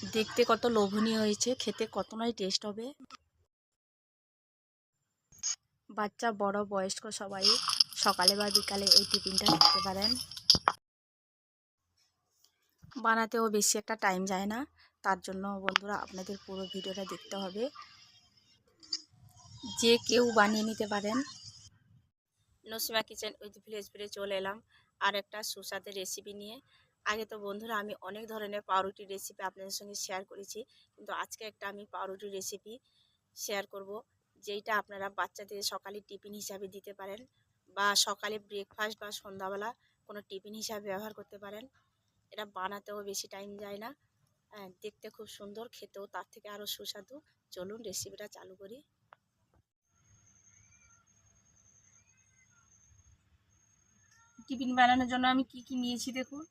দেখতে কত লোভনীয় হয়েছে, খেতে কত নয় টেস্ট হবে। বাচ্চা, বড়, বয়স্ক সবাই সকালে বা বিকালে এই টিফিনটা খেতে পারেন। বানাতেও বেশি একটা টাইম যায় না, তার জন্য বন্ধুরা আপনাদের পুরো ভিডিওটা দেখতে হবে। যে কেউ বানিয়ে নিতে পারেন। নসিমা কিচেন উইথ ভিলেজ ফিরে চলে এলাম। আর একটা সুস্বাদের রেসিপি নিয়ে আগে তো বন্ধুরা আমি অনেক ধরনের পাউরুটির রেসিপি আপনাদের সঙ্গে শেয়ার করেছি। কিন্তু আজকে একটা আমি পাউরুটির রেসিপি শেয়ার করব যেইটা আপনারা বাচ্চাদের সকালে টিফিন হিসাবে দিতে পারেন বা সকালে ব্রেকফাস্ট বা সন্ধ্যাবেলা কোনো টিফিন হিসাবে ব্যবহার করতে পারেন। এটা বানাতেও বেশি টাইম যায় না। হ্যাঁ, দেখতে খুব সুন্দর খেতেও তার থেকে আরও সুস্বাদু। চলুন রেসিপিটা চালু করি। টিফিন বানানোর জন্য আমি কি কি নিয়েছি দেখুন।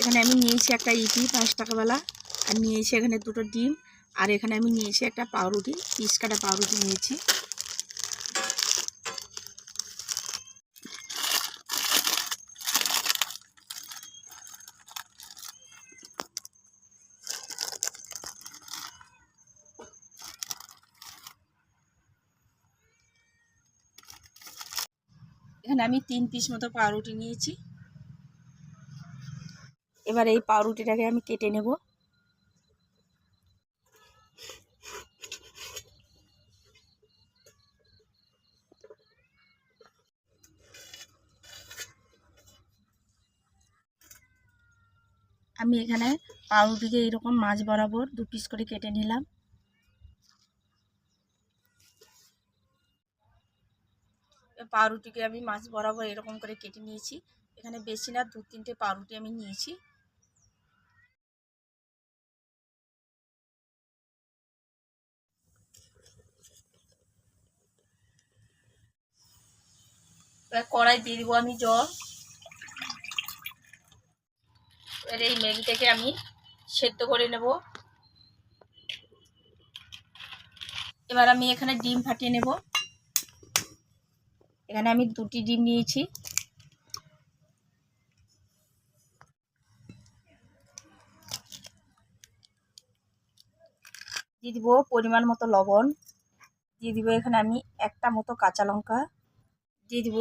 এখানে আমি নিয়েছি একটা ইডলি পাঁচ টাকাওয়ালা আর নিয়েছি এখানে দুটো ডিম, আর এখানে আমি নিয়েছি একটা পাউরুটি, পিস কাটা পাউরুটি নিয়েছি। এখানে আমি তিন পিস মতো পাউরুটি নিয়েছি। এবার এই পাউরুটিটাকে আমি কেটে নেব। আমি এখানে পাউরুটিকে এরকম মাছ বরাবর দু পিস করে কেটে নিলাম। পাউরুটিকে আমি মাছ বরাবর এরকম করে কেটে নিয়েছি। এখানে বেশি না দু তিনটে পাউরুটি আমি নিয়েছি। এবার কড়াই দিয়ে দিব আমি জল। এবার এই ম্যাগিটাকে আমি সেদ্ধ করে নেব। এবার আমি এখানে ডিম ফাটিয়ে নেব। এখানে আমি দুটি ডিম নিয়েছি। দিয়ে দিব পরিমাণ মতো লবণ। দিয়ে দিব এখানে আমি একটা মতো কাঁচা লঙ্কা। দিয়ে দিব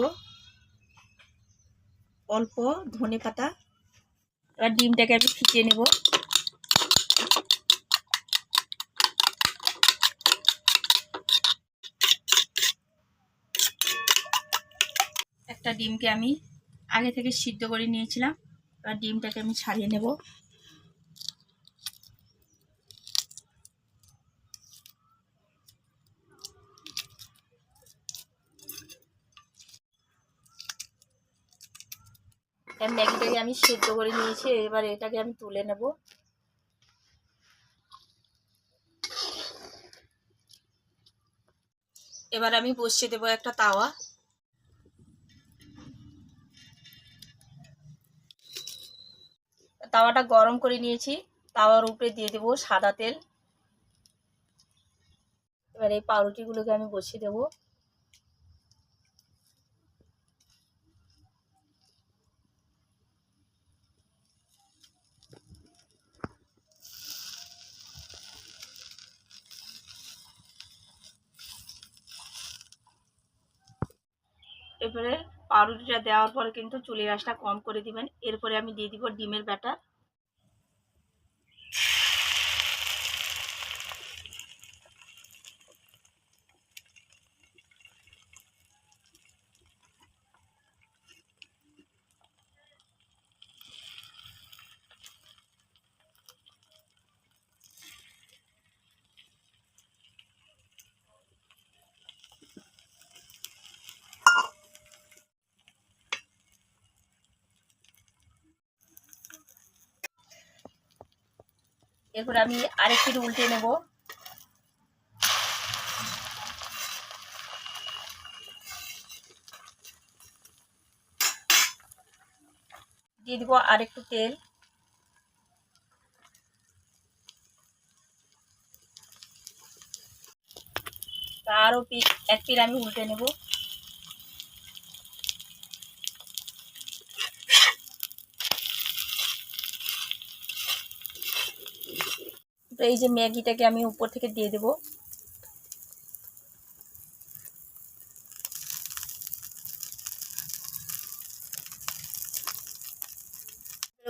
অল্প ধনে পাতা। এবার ডিমটাকে আমি ফিটিয়ে নেব। একটা ডিমকে আমি আগে থেকে সিদ্ধ করে নিয়েছিলাম। এবার ডিমটাকে আমি ছাড়িয়ে নেব ম্যাগিটাকে আমি সিদ্ধ করে নিয়েছি, এবার এটাকে আমি তুলে নেব। এবার আমি বসিয়ে দেবো একটা তাওয়া। তাওয়াটা গরম করে নিয়েছি, তাওয়ার উপরে দিয়ে দেবো সাদা তেল। এবার এই পাউরুটিগুলোকে আমি বসিয়ে দেবো। এরপরে পাউরুটিটা দেওয়ার পরে কিন্তু চুলের আঁচটা কম করে দিবেন। এরপরে আমি দিয়ে দিব ডিমের ব্যাটার। এরপর আমি আরেকটি উল্টে নেব। দিয়ে দিব আরেকটু তেল। আরও এক পিস আমি উল্টে নেব। এই যে ম্যাগিটাকে আমি উপর থেকে দিয়ে দেবো।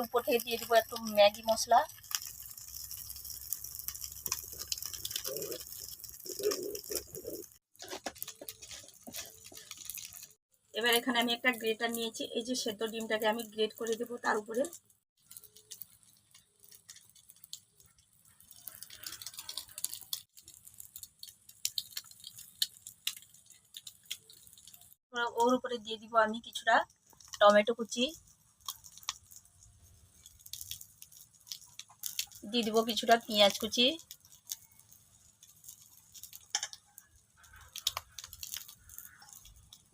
উপর থেকে দিয়ে দেবো একটু ম্যাগি মশলা। এবার এখানে আমি একটা গ্রেটার নিয়েছি, এই যে সেদ্ধ ডিমটাকে আমি গ্রেট করে দেবো তার উপরে। ওর- ওর উপরে দিয়ে দিব আমি কিছুটা টমেটো কুচি। দিয়ে দিব কিছুটা পেঁয়াজ কুচি।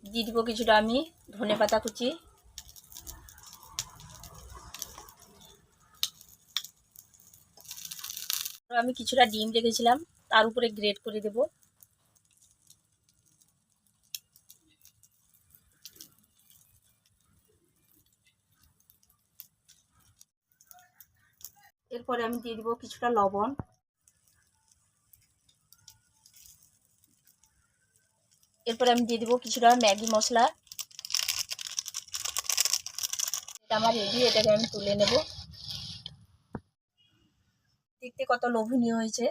দিয়ে দিব কিছুটা আমি ধনে পাতা কুচি। আমি কিছুটা ডিম রেখেছিলাম, তার উপরে গ্রেট করে দেব। এরপরে আমি দিয়ে দিব কিছুটা লবণ। এরপরে আমি দিয়ে দিব কিছুটা ম্যাগি মশলা। এটা আমার রেডি, এটাকে আমি তুলে নেব। দেখতে কত লোভনীয় হয়েছে।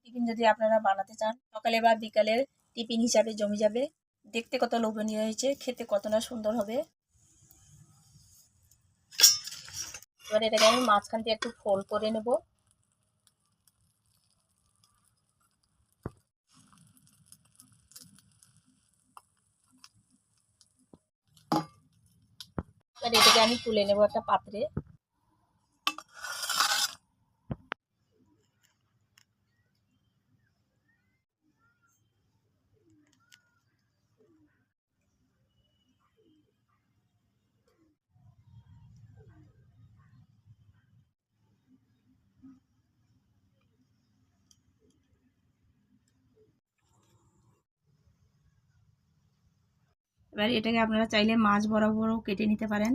টিফিন যদি আপনারা বানাতে চান, সকালে বা বিকালের টিফিন হিসাবে জমে যাবে। দেখতে কত লোভনীয় হয়েছে, খেতে কত না সুন্দর হবে। এবার এটাকে আমি মাঝখান দিয়ে একটু ফোল্ড করে নেব। এবার এটাকে আমি তুলে নেব একটা পাত্রে। এবার এটাকে আপনারা চাইলে মাছ বরাবরও কেটে নিতে পারেন।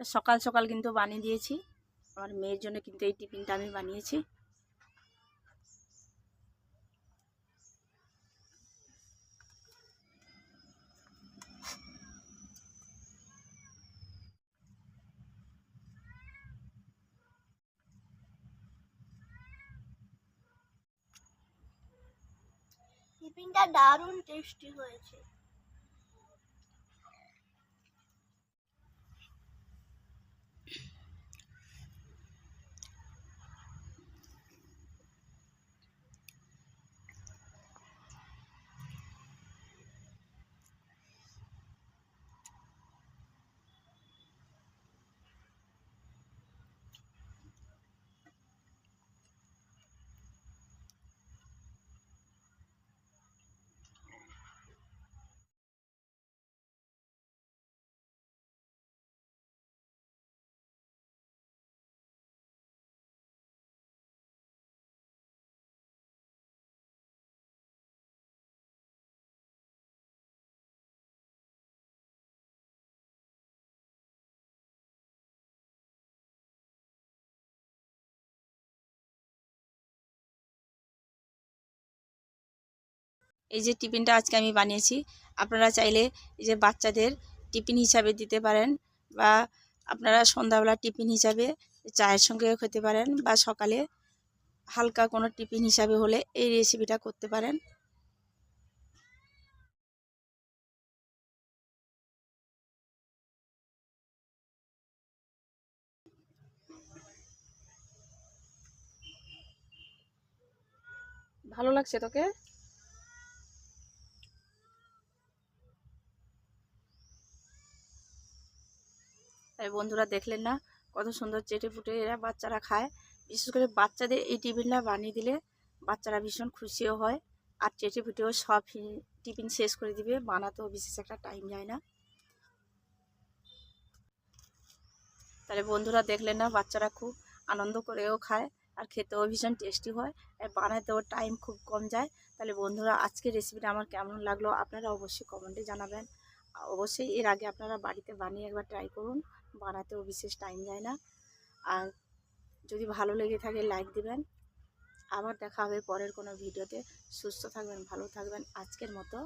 সকাল সকাল কিন্তু বানিয়ে দিয়েছি। আমার মেয়ের জন্য কিন্তু এই টিফিনটা আমি বানিয়েছি। টিফিনটা দারুণ টেস্টি হয়েছে। এই যে টিফিনটা আজকে আমি বানিয়েছি। আপনারা চাইলে এই যে বাচ্চাদের টিফিন হিসাবে দিতে পারেন বা আপনারা সন্ধ্যাবেলা টিফিন হিসাবে চায়ের সঙ্গেও খেতে পারেন বা সকালে হালকা কোনো টিফিন হিসাবে হলে এই রেসিপিটা করতে পারেন। ভালো লাগছে তোকে? বন্ধুরা দেখলেন না কত সুন্দর চেটে ফুটে এরা বাচ্চারা খায়। বিশেষ করে বাচ্চাদের এই টিফিনটা বানিয়ে দিলে বাচ্চারা ভীষণ খুশিও হয় আর চেটে ফুটেও সব টিফিন শেষ করে দিবে। বানাতেও বিশেষ একটা টাইম যায় না। তাহলে বন্ধুরা দেখলেন না বাচ্চারা খুব আনন্দ করেও খায় আর খেতেও ভীষণ টেস্টি হয় আর বানাতেও টাইম খুব কম যায়। তাহলে বন্ধুরা আজকের রেসিপিটা আমার কেমন লাগল আপনারা অবশ্যই কমেন্টে জানাবেন। অবশ্যই এর আগে আপনারা বাড়িতে বানিয়ে একবার ট্রাই করুন। বানাতেও বিশেষ টাইম যায় না। আর যদি ভালো লেগে থাকে লাইক দিবেন। আবার দেখা হবে পরের কোনো ভিডিওতে সুস্থ থাকবেন, ভালো থাকবেন। আজকের মতো